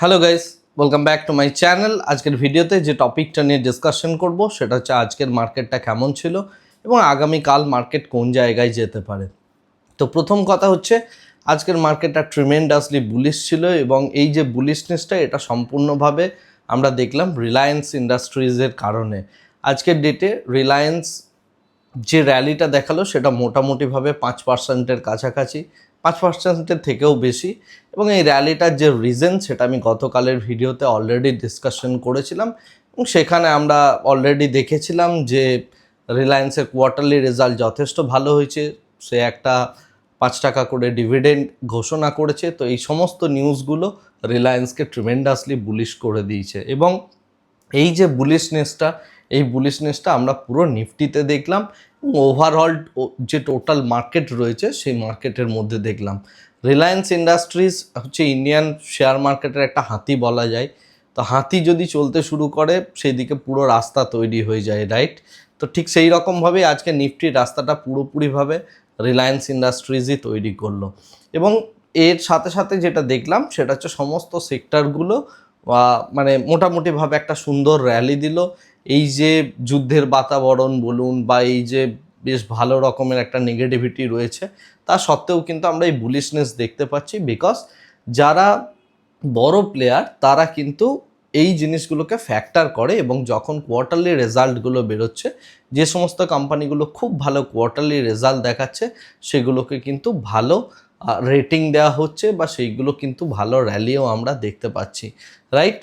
Hello guys welcome back to my channel আজকের ভিডিওতে যে টপিকটা নিয়ে ডিসকাশন করব, সেটা হচ্ছে আজকের মার্কেটটা কেমন ছিল এবং আগামীকাল মার্কেট কোন জায়গায় যেতে পারে। তো প্রথম কথা হচ্ছে, আজকের মার্কেটটা ট্রিমেন্ডাসলি বুলিশ ছিল এবং এই যে বুলিশনেসটা এটা সম্পূর্ণভাবে আমরা দেখলাম রিলায়েন্স ইন্ডাস্ট্রিজের কারণে। আজকের ডেটে রিলায়েন্স যে র্যালিটা দেখাল, সেটা মোটামুটিভাবে পাঁচ পার্সেন্টের কাছাকাছি পাঁচ পার্সেন্টের থেকেও বেশি। এবং এই র্যালিটার যে রিজন সেটা আমি গতকালের ভিডিওতে অলরেডি ডিসকাশন করেছিলাম। এবং সেখানে আমরা অলরেডি দেখেছিলাম যে রিলায়েন্সের কোয়ার্টারলি রেজাল্ট যথেষ্ট ভালো হয়েছে। সে একটা পাঁচ টাকা করে ডিভিডেন্ড ঘোষণা করেছে। তো এই সমস্ত নিউজগুলো রিলায়েন্সকে ট্রিমেন্ডাসলি বুলিশ করে দিয়েছে। এবং এই যে বুলিশনেসটা এই বুলিশনেসটা আমরা পুরো নিফটিতে দেখলাম ওভারঅল যে টোটাল মার্কেট রয়েছে সেই মার্কেটের মধ্যে দেখলাম। রিলায়েন্স ইন্ডাস্ট্রিজ হচ্ছে ইন্ডিয়ান শেয়ার মার্কেটের একটা হাতি বলা যায়। তো হাতি যদি চলতে শুরু করে সেই দিকে পুরো রাস্তা তৈরি হয়ে যায় রাইট তো ঠিক সেই রকমভাবেই আজকে নিফটির রাস্তাটা পুরোপুরিভাবে রিলায়েন্স ইন্ডাস্ট্রিজই তৈরি করল। এবং এর সাথে সাথে যেটা দেখলাম, সেটা হচ্ছে সমস্ত সেক্টরগুলো মানে মোটামুটিভাবে একটা সুন্দর র্যালি দিল। এই যে যুদ্ধের বাতাবরণ বলুন বা এই যে বেশ ভালো রকমের একটা নেগেটিভিটি রয়েছে, তা সত্ত্বেও কিন্তু আমরা এই বুলিশনেস দেখতে পাচ্ছি বিকজ যারা বড় প্লেয়ার তারা কিন্তু এই জিনিসগুলোকে ফ্যাক্টর করে এবং যখন কোয়ার্টারলি রেজাল্টগুলো বেরোচ্ছে, যে সমস্ত কোম্পানিগুলো খুব ভালো কোয়ার্টারলি রেজাল্ট দেখাচ্ছে, সেগুলোকে কিন্তু ভালো রেটিং দেওয়া হচ্ছে বা সেইগুলো কিন্তু ভালো র্যালিও আমরা দেখতে পাচ্ছি রাইট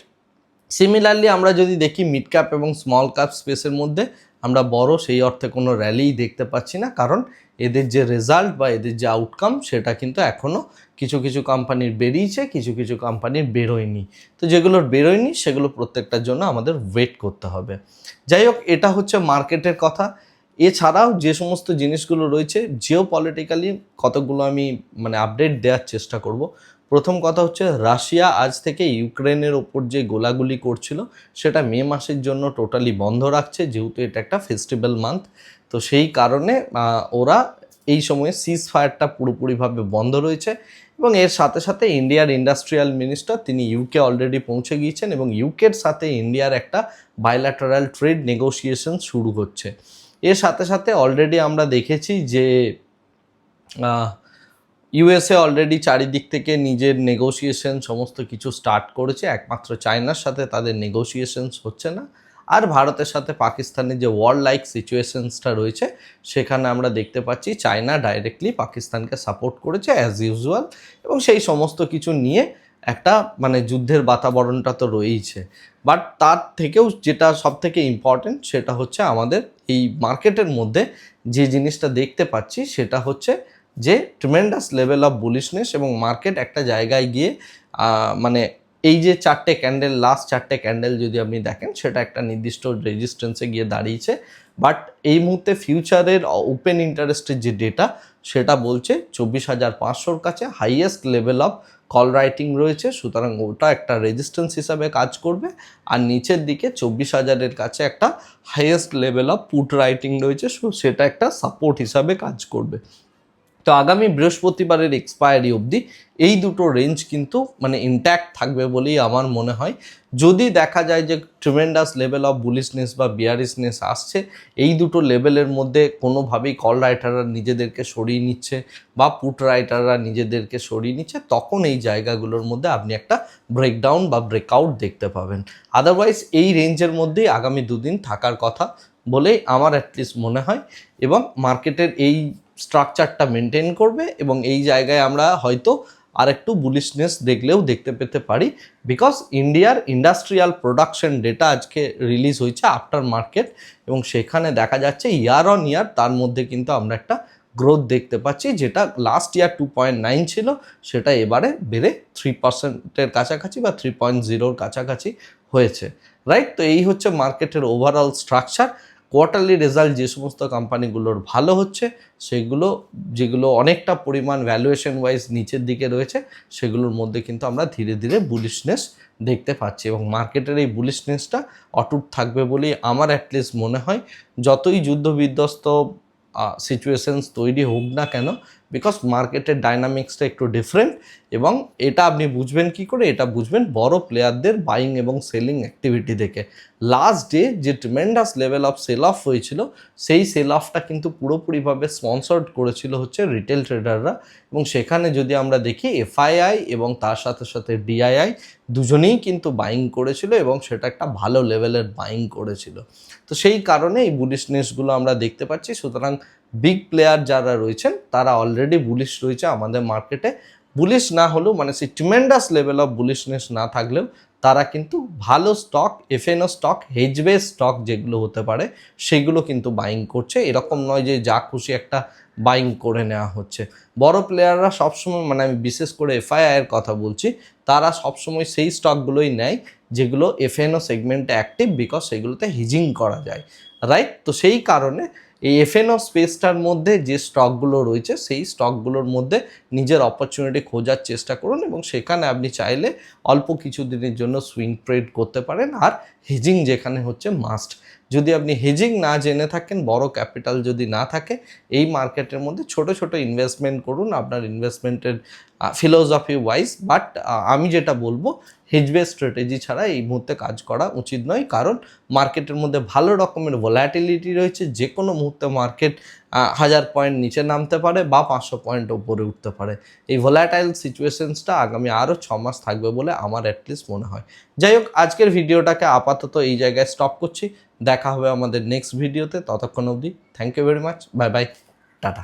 সিমিলারলি আমরা যদি দেখি মিড ক্যাপ এবং স্মল ক্যাপ স্পেসের মধ্যে, আমরা বড় সেই অর্থে কোনো র্যালিই দেখতে পাচ্ছি না। কারণ এদের যে রেজাল্ট বা এদের যে আউটকাম সেটা কিন্তু এখনও কিছু কিছু কোম্পানির বেরিয়েছে, কিছু কিছু কোম্পানির বেরোয়নি। তো যেগুলোর বেরোয়নি, সেগুলো প্রত্যেকটার জন্য আমাদের ওয়েট করতে হবে। যাই হোক, এটা হচ্ছে মার্কেটের কথা। এছাড়াও যে সমস্ত জিনিসগুলো রয়েছে জিও পলিটিক্যালি কতগুলো আমি মানে আপডেট দেওয়ার চেষ্টা করব প্রথম কথা হচ্ছে রাশিয়া আজ থেকে ইউক্রেনের ওপর যে গোলাগুলি করছিল, সেটা মে মাসের জন্য টোটালি বন্ধ রাখছে, যেহেতু এটা একটা ফেস্টিভ্যাল মান্থ। তো সেই কারণে ওরা এই সময়ে সিজ ফায়ারটা পুরোপুরিভাবে বন্ধ রয়েছে এবং এর সাথে সাথে ইন্ডিয়ার ইন্ডাস্ট্রিয়াল মিনিস্টার তিনি ইউকে অলরেডি পৌঁছে গিয়েছেন এবং ইউকের সাথে ইন্ডিয়ার একটা বাইল্যাটারাল ট্রেড নেগোসিয়েশন শুরু হচ্ছে। এর সাথে সাথে অলরেডি আমরা দেখেছি যে ইউএসএ অলরেডি চারিদিক থেকে নিজের নেগোসিয়েশন সমস্ত কিছু স্টার্ট করেছে, একমাত্র চায়নার সাথে তাদের নেগোসিয়েশনস হচ্ছে না। আর ভারতের সাথে পাকিস্তানের যে ওয়ার লাইক সিচুয়েশনসটা রয়েছে, সেখানে আমরা দেখতে পাচ্ছি চায়না ডাইরেক্টলি পাকিস্তানকে সাপোর্ট করেছে অ্যাজ ইউজুয়াল এবং সেই সমস্ত কিছু নিয়ে একটা মানে যুদ্ধের বাতাবরণটা তো রয়েইছে। বাট তার থেকেও যেটা সব থেকে ইম্পর্টেন্ট সেটা হচ্ছে আমাদের এই মার্কেটের মধ্যে যে জিনিসটা দেখতে পাচ্ছি, সেটা হচ্ছে যে ট্রিমেন্ডাস লেভেল অফ বুলিশনেস এবং মার্কেট একটা জায়গায় গিয়ে মানে এই যে চারটে ক্যান্ডেল লাস্ট চারটে ক্যান্ডেল যদি আপনি দেখেন, সেটা একটা নির্দিষ্ট রেজিস্ট্যান্সে গিয়ে দাঁড়িয়েছে। বাট এই মুহূর্তে ফিউচারের ওপেন ইন্টারেস্টের যে ডেটা সেটা বলছে চব্বিশ হাজার পাঁচশোর কাছে highest level of call writing রয়েছে। সুতরাং ওটা একটা রেজিস্ট্যান্স হিসাবে কাজ করবে। আর নিচের দিকে চব্বিশ হাজারের কাছে একটা highest level of put writing রয়েছে। সেটা একটা সাপোর্ট হিসাবে কাজ করবে। তো আগামী বৃহস্পতিবারের এক্সপায়ারি অবধি এই দুটো রেঞ্জ কিন্তু মানে ইন্ট্যাক্ট থাকবে বলেই আমার মনে হয়। যদি দেখা যায় যে ট্রিমেন্ডাস লেভেল অফ বুলিশনেস বা বিয়ারিসনেস আসছে, এই দুটো লেভেলের মধ্যে কোনোভাবেই কল রাইটাররা নিজেদেরকে সরিয়ে নিচ্ছে বা পুট রাইটাররা নিজেদেরকে সরিয়ে নিচ্ছে, তখন এই জায়গাগুলোর মধ্যে আপনি একটা ব্রেকডাউন বা ব্রেকআউট দেখতে পাবেন। আদারওয়াইজ এই রেঞ্জের মধ্যেই আগামী দুদিন থাকার কথা বলেই আমার অ্যাটলিস্ট মনে হয়। এবং মার্কেটের এই স্ট্রাকচারটা মেনটেন করবে এবং এই জায়গায় আমরা হয়তো আর একটু বুলিশনেস দেখলেও দেখতে পেতে পারি বিকজ ইন্ডিয়ার ইন্ডাস্ট্রিয়াল প্রোডাকশন ডেটা আজকে রিলিজ হয়েছে আফটার মার্কেট এবং সেখানে দেখা যাচ্ছে ইয়ার অন ইয়ার তার মধ্যে কিন্তু আমরা একটা গ্রোথ দেখতে পাচ্ছি যেটা last year two point nine ছিল, সেটা এবারে বেড়ে থ্রি পার্সেন্টের কাছাকাছি বা থ্রি পয়েন্ট জিরোর কাছাকাছি হয়েছে। রাইট তো এই হচ্ছে মার্কেটের ওভারঅল স্ট্রাকচার কোয়ার্টারলি রেজাল্ট যে সমস্ত কোম্পানিগুলোর ভালো হচ্ছে, সেগুলো, যেগুলো অনেকটা পরিমাণ ভ্যালুয়েশন ওয়াইজ নিচের দিকে রয়েছে, সেগুলোর মধ্যে কিন্তু আমরা ধীরে ধীরে বুলিশনেস দেখতে পাচ্ছি এবং মার্কেটের এই বুলিশনেসটা অটুট থাকবে বলেই আমার অ্যাটলিস্ট মনে হয়। যতই যুদ্ধ বিধ্বস্ত সিচুয়েশনস তৈরি হোক না কেন বিকজ মার্কেটের ডাইনামিক্সটা একটু ডিফারেন্ট এবং এটা আপনি বুঝবেন কি করে? এটা বুঝবেন বড় প্লেয়ারদের বাইং এবং সেলিং অ্যাক্টিভিটি দেখে। লাস্ট ডে যে tremendous level of sell off হয়েছিল, সেই সেল অফটা কিন্তু পুরোপুরিভাবে স্পন্সর্ড করেছিল হচ্ছে রিটেল ট্রেডাররা এবং সেখানে যদি আমরা দেখি এফআইআই এবং তার সাথে সাথে ডিআইআই দুজনেই কিন্তু বাইং করেছিল এবং সেটা একটা ভালো লেভেলের বাইং করেছিল। তো সেই কারণে এই বুলিশনেসগুলো আমরা দেখতে পাচ্ছি। সুতরাং বিগ প্লেয়ার যারা রয়েছেন, তারা অলরেডি বুলিশ রয়েছে আমাদের মার্কেটে বুলিশ না হলেও মানে সেই ট্রিমেন্ডাস লেভেল অফ বুলিশনেস না থাকলেও তারা কিন্তু ভালো stock F N O stock হেজবে stock যেগুলো হতে পারে, সেগুলো কিন্তু বাইং করছে। এরকম নয় যে যা খুশি একটা বাইং করে নেওয়া হচ্ছে। বড় প্লেয়াররা সবসময় মানে আমি বিশেষ করে এফআইআই এর কথা বলছি, তারা সবসময় সেই স্টকগুলোই নেয় যেগুলো এফএনও সেগমেন্টে অ্যাক্টিভ বিকজ সেগুলোতে হিজিং করা যায়। রাইট তো সেই কারণে এই এফএনও স্পেসটার মধ্যে যে স্টকগুলো রয়েছে, সেই স্টকগুলোর মধ্যে নিজের অপরচুনিটি খোঁজার চেষ্টা করুন এবং সেখানে আপনি চাইলে অল্প কিছু দিনের জন্য সুইং ট্রেড করতে পারেন। আর হেজিং যেখানে হচ্ছে মাস্ট যদি আপনি হেজিং না জেনে থাকেন, বড় ক্যাপিটাল যদি না থাকে, এই মার্কেটের মধ্যে ছোট ছোট ইনভেস্টমেন্ট করুন আপনার ইনভেস্টমেন্টের ফিলোসফি ওয়াইজ বাট আমি যেটা বলব হেজবে স্ট্র্যাটেজি ছাড়া এই মুহূর্তে কাজ করা উচিত নয়। কারণ মার্কেটের মধ্যে ভালো রকমের ভোলাটিলিটি রয়েছে। যে কোনো মুহূর্তে মার্কেট হাজার পয়েন্ট নিচে নামতে পারে বা পাঁচশো পয়েন্ট ওপরে উঠতে পারে। এই ভোলাটাইল সিচুয়েশনসটা আগামী আরও ছ মাস থাকবে বলে আমার অ্যাটলিস্ট মনে হয়। যাই হোক, আজকের ভিডিওটাকে আপাতত এই জায়গায় স্টপ করছি। দেখা হবে আমাদের নেক্সট ভিডিওতে ততক্ষণ অবধি thank you very much bye bye tata.